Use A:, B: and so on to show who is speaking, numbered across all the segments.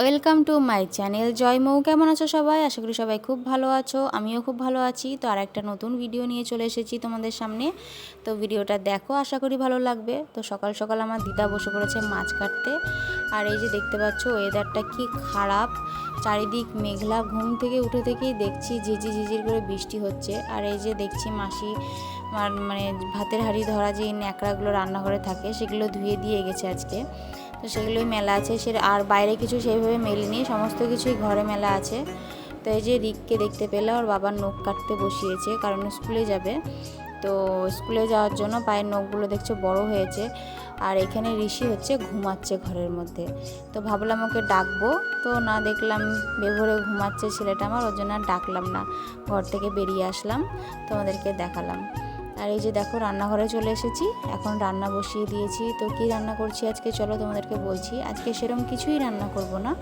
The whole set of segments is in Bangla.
A: Welcome to my channel Joy Mou. কেমন আছো সবাই? আশা করি সবাই খুব ভালো আছো, আমিও খুব ভালো আছি। তো আর একটা নতুন ভিডিও নিয়ে চলে এসেছি তোমাদের সামনে। তো ভিডিওটা দেখো, আশা করি ভালো লাগবে। তো সকাল সকাল আমার দিদা বসে পড়েছে মাছ কাটতে। আর এই যে দেখতে পাচ্ছ ওয়েদারটা কি খারাপ। চারিদিক মেঘলা, ঘুম থেকে উঠে থেকেই দেখছি ঝিঝি ঝিঝির করে বৃষ্টি হচ্ছে। আর এই যে দেখছি মাসি মানে ভাতের হাঁড়ি ধরা যে ন্যাকড়াগুলো রান্নাঘরে থাকে, সেগুলো ধুয়ে দিয়ে গেছে আজকে। তো সেগুলোই মেলা আছে। সে আর বাইরে কিছু সেইভাবে মেলেনি, সমস্ত কিছুই ঘরে মেলা আছে। তো এই যে রিককে দেখতে পেলে ওর বাবার নখ কাটতে বসিয়েছে, কারণ স্কুলে যাবে। তো স্কুলে যাওয়ার জন্য পায়ের নখগুলো দেখছ বড় হয়েছে। আর এখানে ঋষি হচ্ছে ঘুমাচ্ছে ঘরের মধ্যে। তো ভাবলাম ওকে ডাকবো। তো না দেখলাম, বেভরে ঘুমাচ্ছে ছেলেটা আমার, ওর জন্য আর ডাকলাম না। ঘর থেকে বেরিয়ে আসলাম, তোমাদেরকে দেখালাম। আর এই যে দেখো, রান্নাঘরে চলে এসেছি। এখন রান্না বসিয়ে দিয়েছি। তো কি রান্না করছি আজকে? চলো তোমাদেরকে বলছি। আজকে সেরকম কিছুই রান্না করব না।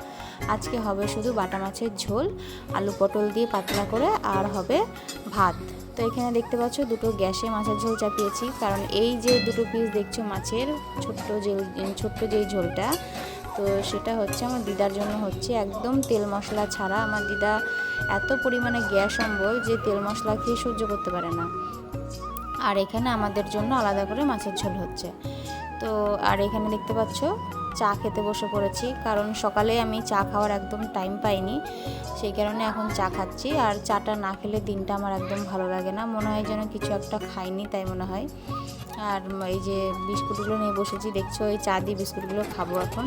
A: আজকে হবে শুধু বাটা মাছের ঝোল, আলু পটল দিয়ে পাতলা করে, আর হবে ভাত। তো এখানে দেখতে পাচ্ছ, দুটো গ্যাসে মাছের ঝোল চাপিয়েছি। কারণ এই যে দুটো পিস দেখছ মাছের, ছোট্ট যে, ছোট্ট যেই ঝোলটা, তো সেটা হচ্ছে আমার দিদার জন্য হচ্ছে একদম তেল মশলা ছাড়া। আমার দিদা এত পরিমাণে গ্যাস অম্বল যে তেল মশলা খেয়ে সহ্য করতে পারে না। আর এখানে আমাদের জন্য আলাদা করে মাছের ঝোল হচ্ছে। তো আর এখানে দেখতে পাচ্ছ, চা খেতে বসে পড়েছি, কারণ সকালে আমি চা খাওয়ার একদম টাইম পাইনি। সেই কারণে এখন চা খাচ্ছি, আর চাটা না খেলে দিনটা আমার একদম ভালো লাগে না। মনে হয় যেন কিছু একটা খাইনি, তাই মনে হয়। আর এই যে বিস্কুটগুলো নিয়ে বসেছি, দেখছ ওই চা দিয়ে বিস্কুটগুলো খাব এখন।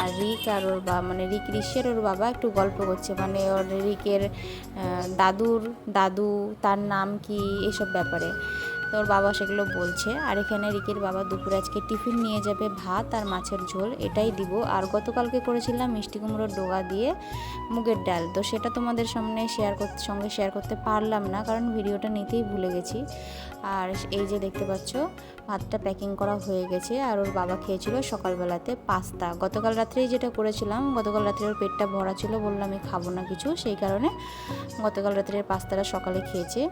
A: আর রিক আর ওর বা মানে রিক ঋষের ওর বাবা একটু গল্প করছে মানে ওর রিকের দাদুর দাদু, তার নাম কি, এসব ব্যাপারে। তো ওর বাবা সেগুলো বলছে। আর এখানে রিকের বাবা দুপুরে আজকে টিফিন নিয়ে যাবে ভাত আর মাছের ঝোল, এটাই দিব। আর গতকালকে করেছিলাম মিষ্টি কুমড়োর ডোগা দিয়ে মুগের ডাল। তো সেটা তোমাদের সামনে শেয়ার করতে সঙ্গে শেয়ার করতে পারলাম না, কারণ ভিডিওটা নিতেই ভুলে গেছি। আর এই যে দেখতে পাচ্ছ, ভাতটা প্যাকিং করা হয়ে গেছে। আর ওর বাবা খেয়েছিল সকালবেলাতে পাস্তা। গতকাল রাত্রেই যেটা করেছিলাম, গতকাল রাত্রে ওর পেটটা ভরা ছিল বললাম আমি খাব না কিছু। সেই কারণে গতকাল রাত্রের পাস্তাটা সকালে খেয়েছে।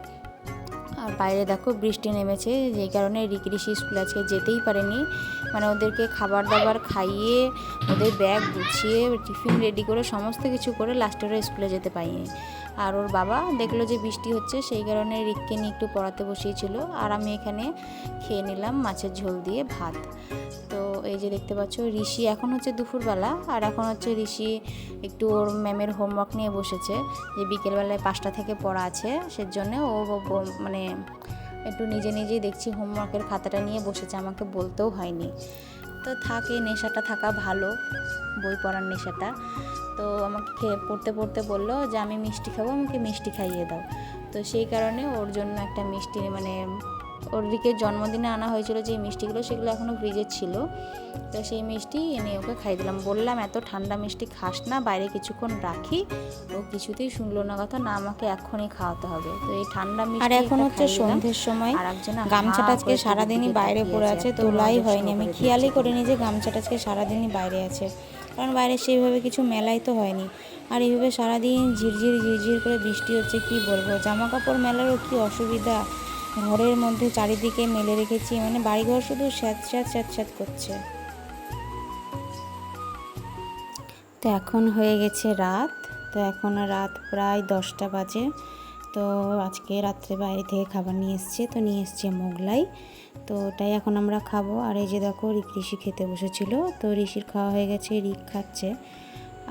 A: আর বাইরে দেখো বৃষ্টি নেমেছে যেই কারণে ঋষি স্কুল আজকে যেতেই পারেনি। মানে ওদেরকে খাবার দাবার খাইয়ে, ওদের ব্যাগ গুছিয়ে, টিফিন রেডি করে, সমস্ত কিছু করে লাস্টে ওরা স্কুলে যেতে পারিনি। আর ওর বাবা দেখল যে বৃষ্টি হচ্ছে, সেই কারণে রিককে নিয়ে একটু পড়াতে বসিয়েছিল। আর আমি এখানে খেয়ে নিলাম মাছের ঝোল দিয়ে ভাত। তো এই যে দেখতে পাচ্ছ, ঋষি এখন হচ্ছে দুপুরবেলা, আর এখন হচ্ছে ঋষি একটু ওর ম্যামের হোমওয়ার্ক নিয়ে বসেছে, যে বিকেলবেলায় পাঁচটা থেকে পড়া আছে, সেজন্য ও মানে একটু নিজে নিজেই দেখছি হোমওয়ার্কের খাতাটা নিয়ে বসেছে, আমাকে বলতেও হয়নি। তো থাকে নেশাটা থাকা ভালো, বই পড়ার নেশাটা। তো আমাকে খেয়ে, পড়তে পড়তে বলল যে, আমি মিষ্টি খাব, আমাকে মিষ্টি খাইয়ে দাও। তো সেই কারণে ওর জন্য একটা মিষ্টি মানে ওর দিকে জন্মদিনে আনা হয়েছিল যে মিষ্টিগুলো সেগুলো এখনও ফ্রিজে ছিল। তো সেই মিষ্টি এনে ওকে খাই দিলাম। বললাম এত ঠান্ডা মিষ্টি খাস না বাইরে কিছুক্ষণ রাখি। ও কিছুতেই শুনলো না কথা না আমাকে এখনই খাওয়াতে হবে। তো এই ঠান্ডা মিষ্টি
B: আর এখন হচ্ছে সন্ধ্যের সময়।
A: আর একজন
B: গামছাটা আজকে সারাদিনই বাইরে পড়ে আছে? তোলাই হয়নি আমি খেয়ালই করিনি যে গামছাটা আজকে সারাদিনই বাইরে আছে। কারণ বাইরে সেইভাবে কিছু মেলাই তো হয়নি। আর এইভাবে সারাদিন ঝিরঝির ঝিরঝির করে বৃষ্টি হচ্ছে কি বলব? জামা কাপড় মেলারও কি অসুবিধা? ঘরের মধ্যে চারিদিকে মেলে রেখেছি মানে বাড়িঘর শুধু স্যাঁত স্যাঁত স্যাঁত স্যাঁত করছে। তো এখন হয়ে গেছে রাত, তো এখন রাত প্রায় দশটা বাজে। তো আজকে রাত্রে বাইরে থেকে খাবার নিয়ে এসছে, তো নিয়ে এসছে মোগলাই। তো ওটাই এখন আমরা খাব। আর এই যে দেখো ঋষি খেতে বসেছিল, তো ঋষির খাওয়া হয়ে গেছে রিক খাচ্ছে।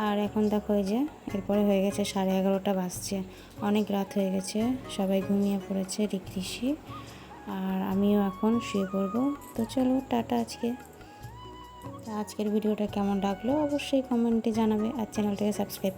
B: আর এখন দেখো এই যে, এরপরে হয়ে গেছে সাড়ে এগারোটা বাজছে। অনেক রাত হয়ে গেছে, সবাই ঘুমিয়ে পড়েছে রিক ঋষি। আর আমিও এখন শুয়ে পড়ব। তো চলো, টাটা আজকে। আজকের ভিডিওটা কেমন লাগল অবশ্যই কমেন্টে জানাবে আর চ্যানেলটাকে সাবস্ক্রাইব